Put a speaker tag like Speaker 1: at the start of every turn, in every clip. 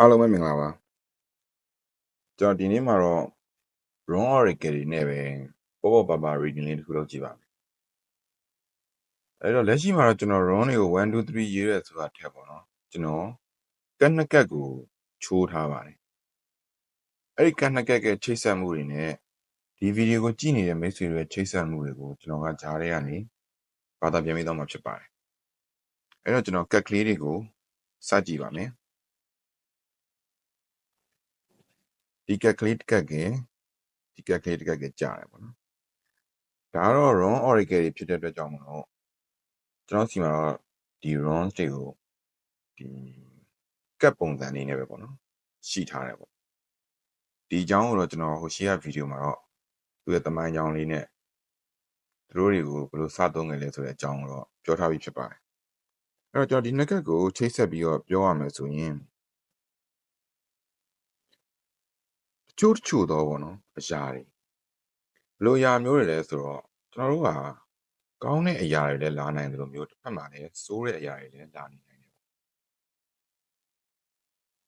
Speaker 1: အားလုံးပဲမင်္ဂလာပါကျွန်တော်ဒီနေ့မှာတော့ wrong oracle တွေနဲ့ပဲပေါ့ပေါ့ပါပါ reading လေးတစ်ခုလုပ်ကြည့်ပါမယ်အဲ့တော့လက်ရှိမှာတော့ကျွန်တော် wrong တွေကို1 2 3ရေးရဲဆိုတာထက်ပေါ့နော်ကျွန်တော်ကတ်နှစ်ကတ်ကိုချိုးထားပါတယ်အဲ့ဒီကတ်နှစ်ကတ်ကချိတ်ဆက်မှုတွေနဲ့ဒီဗီဒီယိုကိုကြည့်နေတဲ့မိတ်ဆွေတွေချိတ်ဆက်မှုတွေကိုကျွန်တော်ကကြားထဲကနေဘာသာပြန်ပြီးတော့မှဖြစ်ပါတယ်အဲ့တော့ကျွန်တော်ကတ်ကလေးတွေကိုစကြည့်ပါမယ် ဒီကက်ကလေးတစ်ကက်ကဒီကက်ကလေးတစ်ကက်ကကြားတယ်ပေါ့နော်ဒါကတော့ wrong oracle တွေဖြစ်တဲ့အတွက်ကြောင့်မလို့ကျွန်တော်စီမှာတော့ဒီ wrong တွေကိုဒီကက်ပုံစံနေနဲ့ပဲပေါ့နော်ရှိထားတယ်ပေါ့ဒီအကြောင်းကိုတော့ကျွန်တော်ဟိုရှေ့ကဗီဒီယိုမှာတော့သူ့ရဲ့တမိုင်းကြောင်းလေးနဲ့သူတို့တွေကိုဘယ်လိုစသုံးကြလဲဆိုတဲ့အကြောင်းကိုတော့ပြောထားပြီးဖြစ်ပါတယ်အဲ့တော့ကျွန်တော်ဒီနှစ်ကက်ကိုချိတ်ဆက်ပြီးတော့ပြောရမယ်ဆိုရင်တ ချို့တချို့တော့ပေါ့နော်အရာတွေဘလိုအရာမျိုးတွေလဲဆိုတော့ကျွန်တော်တို့ကကောင်းတဲ့အရာတွေလည်းလာနိုင်တယ်လို့မျိုးတစ်ဖက်မှာလည်းဆိုးတဲ့အရာတွေလည်းလာနေနိုင်တယ်ပေါ့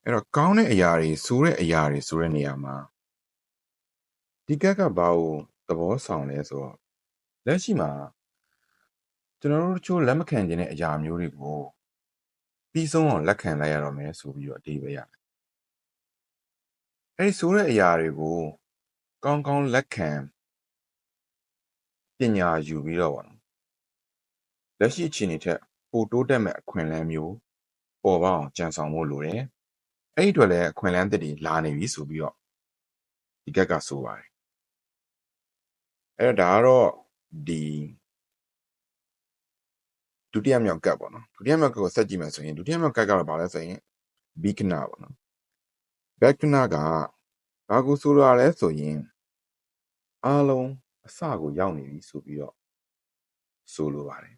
Speaker 1: အဲ့တော့ကောင်းတဲ့အရာတွေဆိုးတဲ့အရာတွေဆိုတဲ့နေရာမှာဒီကက်ကဘာကိုသဘောဆောင်လဲဆိုတော့လက်ရှိမှာကျွန်တော်တို့တချို့လက်မခံခြင်းတဲ့အရာမျိုးတွေကိုပြီးဆုံးအောင်လက်ခံလိုက်ရတော့မယ်ဆိုပြီးတော့အတိပဲရတယ် အဲ့ဒီဆိုတဲ့အရာတွေကို ကောင်းကောင်းလက်ခံပညာယူပြီးတော့ပေါ့နော်လက်ရှိအခြေအနေထက်ပိုတိုးတက်မဲ့အခွင့်အလမ်းမျိုးပေါ်ပေါအောင်ကြံဆောင်ဖို့လိုတယ်အဲ့ဒီအတွက်လည်းအခွင့်အလမ်းသစ်တွေလာနေပြီဆိုပြီးတော့ဒီကက်ကဆိုပါတယ်အဲ့တော့ဒါကတော့ဒီဒုတိယမြောက်ကတ်ပေါ့နော်ဒုတိယမြောက်ကတ်ကိုဆက်ကြည့်မယ်ဆိုရင်ဒုတိယမြောက်ကတ်ကတော့ဘာလဲဆိုရင်ဘီကနာပေါ့နော် ဘက်ကနာကဘာကိုဆိုလိုရလဲဆိုရင်အားလုံးအစကိုရောက်နေပြီဆိုပြီးတော့ဆိုလိုပါတယ်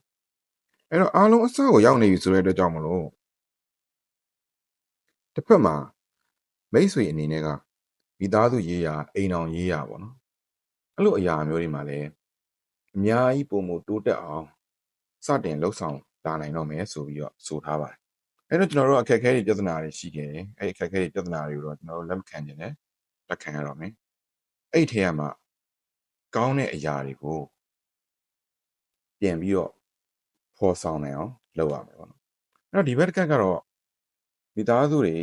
Speaker 1: အဲ့တော့အားလုံးအစကိုရောက်နေပြီဆိုတဲ့အတွက်ကြောင့်မလို့တစ်ဖက်မှာမိတ်ဆွေအနေနဲ့ကမိသားစုရေးရာအိမ်အောင်ရေးရာပေါ့နော်အဲ့လိုအရာမျိုးတွေမှာလည်းအများကြီးပုံမတိုးတက်အောင်စတင်လှုပ်ဆောင်လာနိုင်တော့မယ်ဆိုပြီးတော့ဆိုထားပါတယ် အဲ့တော့ကျွန်တော်တို့အခက်အခဲတွေပြဿနာတွေရှိခဲ့တယ်အဲ့ဒီအခက်အခဲတွေပြဿနာတွေကိုတော့ကျွန်တော်တို့လက်မခံကျင်တယ်လက်ခံရတော့မယ်အဲ့ဒီထဲမှာကောင်းတဲ့အရာတွေကိုပြန်ပြီးတော့ဖော်ဆောင်နိုင်အောင်လုပ်ရမယ်ပေါ့နော်အဲ့တော့ဒီဘက်ကကတော့မိသားစုတွေ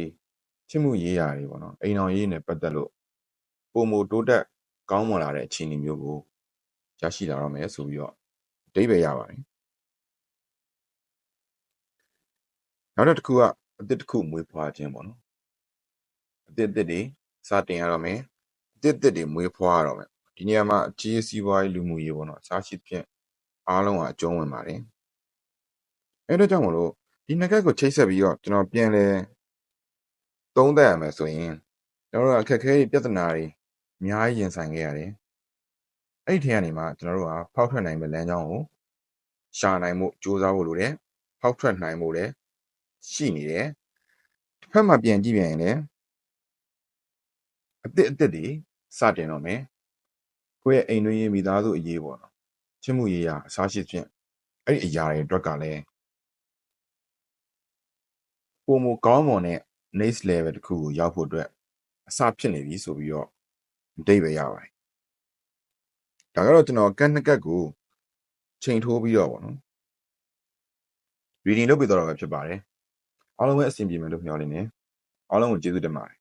Speaker 1: ချစ်မှုရေးရာတွေပေါ့နော်အိမ်အောင်ရေးနဲ့ပတ်သက်လို့ပုံမတိုးတက်ကောင်းမွန်လာတဲ့အခြေအနေမျိုးကိုရရှိလာတော့မယ်ဆိုပြီးတော့အဓိပ္ပာယ်ရပါတယ် နောက်တစ်ခုကအသစ်တစ်ခုမွေးဖွားခြင်းပေါ့နော်အသစ်အသစ်တွေစတင်ရတော့မယ်အသစ်အသစ်တွေမွေးဖွားရတော့မယ်ဒီနေရာမှာအခြေစီးပွားရေးလူမှုရေးပေါ့နော်အစားရှိဖြင့်အားလုံးကအကျုံးဝင်ပါတယ်အဲ့တော့ကြောင့်မလို့ဒီနှစ်ကက်ကိုချိတ်ဆက်ပြီးတော့ကျွန်တော်ပြန်လဲသုံးသပ်ရမယ်ဆိုရင်ကျွန်တော်တို့အခက်အခဲတွေပြဿနာတွေအများကြီးရင်ဆိုင်ခဲ့ရတယ်အဲ့ဒီထဲကနေမှကျွန်တော်တို့ကဖောက်ထွက်နိုင်မယ့်လမ်းကြောင်းကိုရှာနိုင်မှုစူးစမ်းဖို့လိုတယ်ဖောက်ထွက်နိုင်မှုလည်း ရှိနေတယ်တစ်ဖက်မှာပြန်ကြည့်ပြန်ရင်လည်းအစ်စ်အစ်စ်တွေစတင်တော့မယ်ကိုယ့်ရဲ့အိမ်တွင်းရေးမိသားစုအရေးပေါ့နော်ချစ်မှုရေးရာအစားရှိဖြင့်အဲ့ဒီအရာတွေအတွက်ကလည်းပုံမကောင်းမွန်တဲ့ next level တစ်ခုကိုရောက်ဖို့အတွက်အစဖြစ်နေပြီဆိုပြီးတော့အတိတ်ပဲရပါတယ်ဒါကတော့ကျွန်တော်ကတ်နှစ်ကတ်ကိုချိန်ထိုးပြီးတော့ပေါ့နော် reading လုပ်ပြီးတော့ပဲဖြစ်ပါတယ် အားလုံးပဲအဆင်ပြေမယ်လို့မျှော်လင့်နေအားလုံးကိုကျေးဇူးတင်ပါတယ်